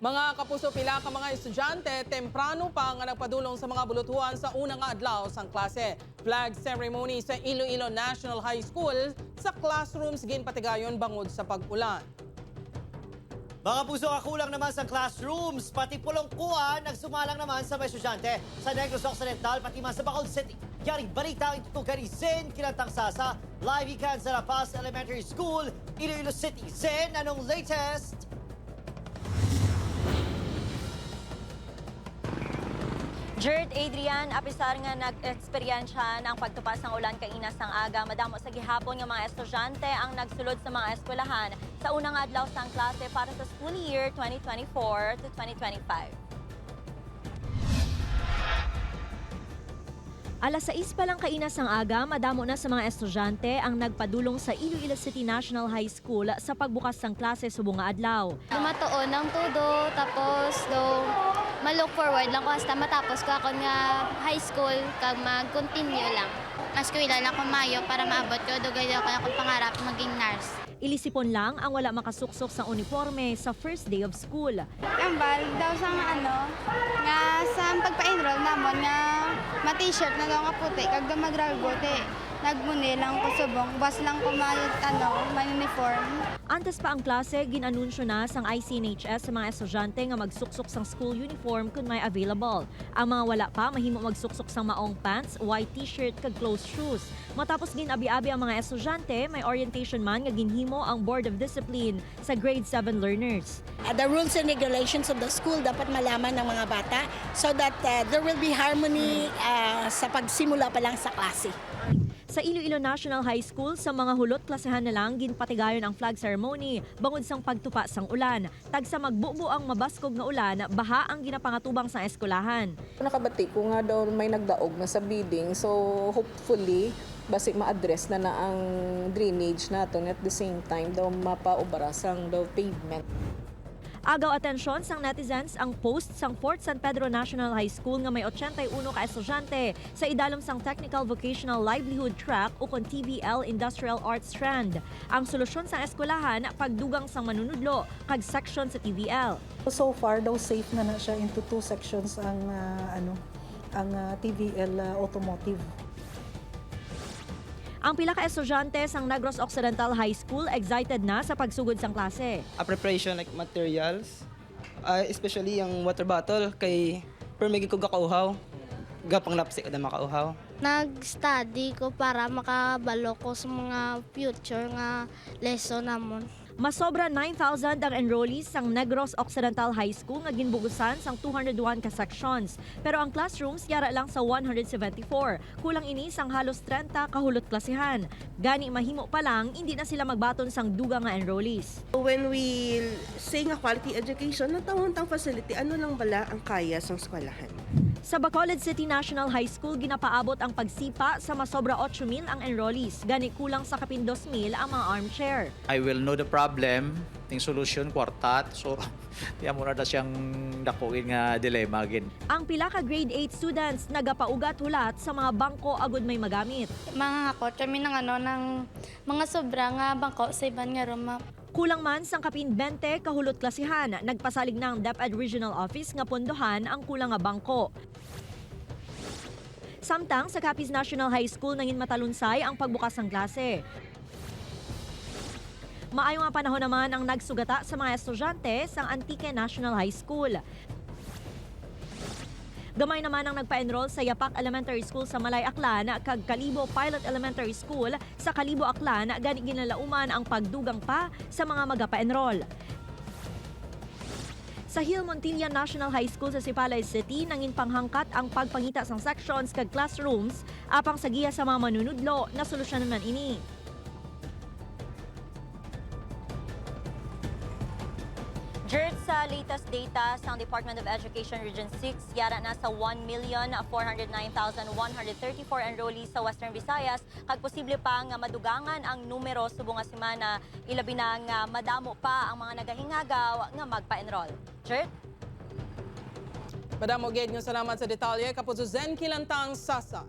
Mga kapuso pila ka mga estudyante, temprano pa nga nagpadulong sa mga bulutuhan sa unang adlaw sang klase. Flag ceremony sa Iloilo National High School sa classrooms ginpatigayon bangod sa pag-ulan. Mga puso kakulang naman sa classrooms, pati pulong kuha nagsumalang naman sa mga estudyante sa Negros Occidental, pati man sa Bacol City. Yaring balita ang itutugan ni Zen Kinantang Sasa, live ikan sa La Paz Elementary School, Iloilo City. Zen, anong latest? Jared Adrian, apisar nga nag-eksperyensya ng pagtupas ng ulan kainas ng aga. Madamo sa gihapon nga mga estudyante ang nagsulod sa mga eskwelahan sa unang adlaw sang klase para sa school year 2024 to 2025. Alas 6 pa lang kainas ng aga, madamo na sa mga estudyante ang nagpadulong sa Iloilo City National High School sa pagbukas ng klase subong nga adlaw. Lumatoon ng todo, tapos do malook forward lang ko hasta matapos ko ako nga high school kag mag-continue lang. Mas kuila lang ko mayo para maabot ko dugay kaya akong pangarap maging nurse. Ilisipon lang ang wala makasuksok sa uniforme sa first day of school. Ambal daw sa nga ano, nga sa pagpa-enroll namon nga ma-t-shirt na daw nga puti, kag daw magragote. Nagmuni lang ko subong, bas lang ko mayot ano, ma-uniform. Antes pa ang klase, ginanunsyo na sang ICNHS sa mga estudyante nga magsuksok sang school uniform kung may available. Ang mga wala pa, mahimo magsuksok sang maong pants, white t-shirt kag closed shoes. Matapos ginabi-abi ang mga estudyante, may orientation man nga ginhimo ang Board of Discipline sa grade 7 learners. Uh, the rules and regulations of the school dapat malaman ng mga bata so that uh, there will be harmony uh, sa pagsimula pa lang sa klase. Sa Iloilo National High School, sa mga hulot klasehan na lang ginpatigayon ang flag ceremony bangod sang pagtupa sang ulan. Tagsa magbubo ang mabaskog nga ulan, baha ang ginapangatubang sa eskwelahan. Nakabati ko nga daw may nagdaog na sa bidding. So hopefully, basi ma-address na na ang drainage naton at the same time daw mapaubaras ang daw pavement. Agaw atensyon sang netizens ang post sang Fort San Pedro National High School nga may 81 ka estudyante sa idalom sang Technical Vocational Livelihood Track o kon TVL Industrial Arts Strand. Ang solusyon sang eskwelahan pagdugang sang manunudlo kag section sa TVL. So far daw safe na na siya into two sections ang ah, ano ang ah, TVL ah, automotive. Ang pila ka estudyante sang Negros Occidental High School excited na sa pagsugod sang klase. a preparation like materials, uh, especially yung water bottle kay permigi ko gakauhaw. Gapang lapsi kada makauhaw. Nag-study ko para makabalo ko sa mga future nga lesson namon. Masobra 9,000 ang enrollees sang Negros Occidental High School nga ginbugusan sang 201 ka sections. Pero ang classrooms yara lang sa 174. Kulang ini sang halos 30 kahulot klasihan. Gani mahimo pa lang, hindi na sila magbaton sang duga nga enrollees. When we say nga quality education, natawon tang facility, ano lang bala ang kaya sa eskwelahan? Sa Bacolod City National High School, ginapaabot ang pagsipa sa masobra 8,000 ang enrollees. Gani kulang sa kapin 2,000 ang mga armchair. I will know the problem, ting solution, kwartat. So, tiyan mo na na siyang dakuin nga dilema gin. Ang pila ka grade 8 students nagapaugat hulat sa mga bangko agud may magamit. Mga ako, kami ng ano, ng mga sobra nga bangko sa iban nga room. Kulang man sang kapin 20 kahulot klasihan, nagpasalig ng DepEd Regional Office nga pondohan ang kulang nga bangko. Samtang sa Capiz National High School nangin matalunsay ang pagbukas ng klase. Maayo nga panahon naman ang nagsugata sa mga estudyante sa Antique National High School. Gamay naman ang nagpa-enroll sa Yapak Elementary School sa Malay Aklan kag Kalibo Pilot Elementary School sa Kalibo Aklan gani ginalauman ang pagdugang pa sa mga magapa-enroll. Sa Hill Montilla National High School sa Sipalay City, nangin panghangkat ang pagpangita sang sections kag classrooms apang sa giya sa mga manunudlo na solusyon naman ini. Jerd sa latest data sa Department of Education Region 6, yara na sa 1,409,134 enrollees sa Western Visayas. Kag posible pa nga madugangan ang numero subong nga semana, ilabi na nga madamo pa ang mga nagahingagaw nga magpa-enroll. Jerd? Madamo gid nyo salamat sa detalye kapuso Zen Kilantang Sasa.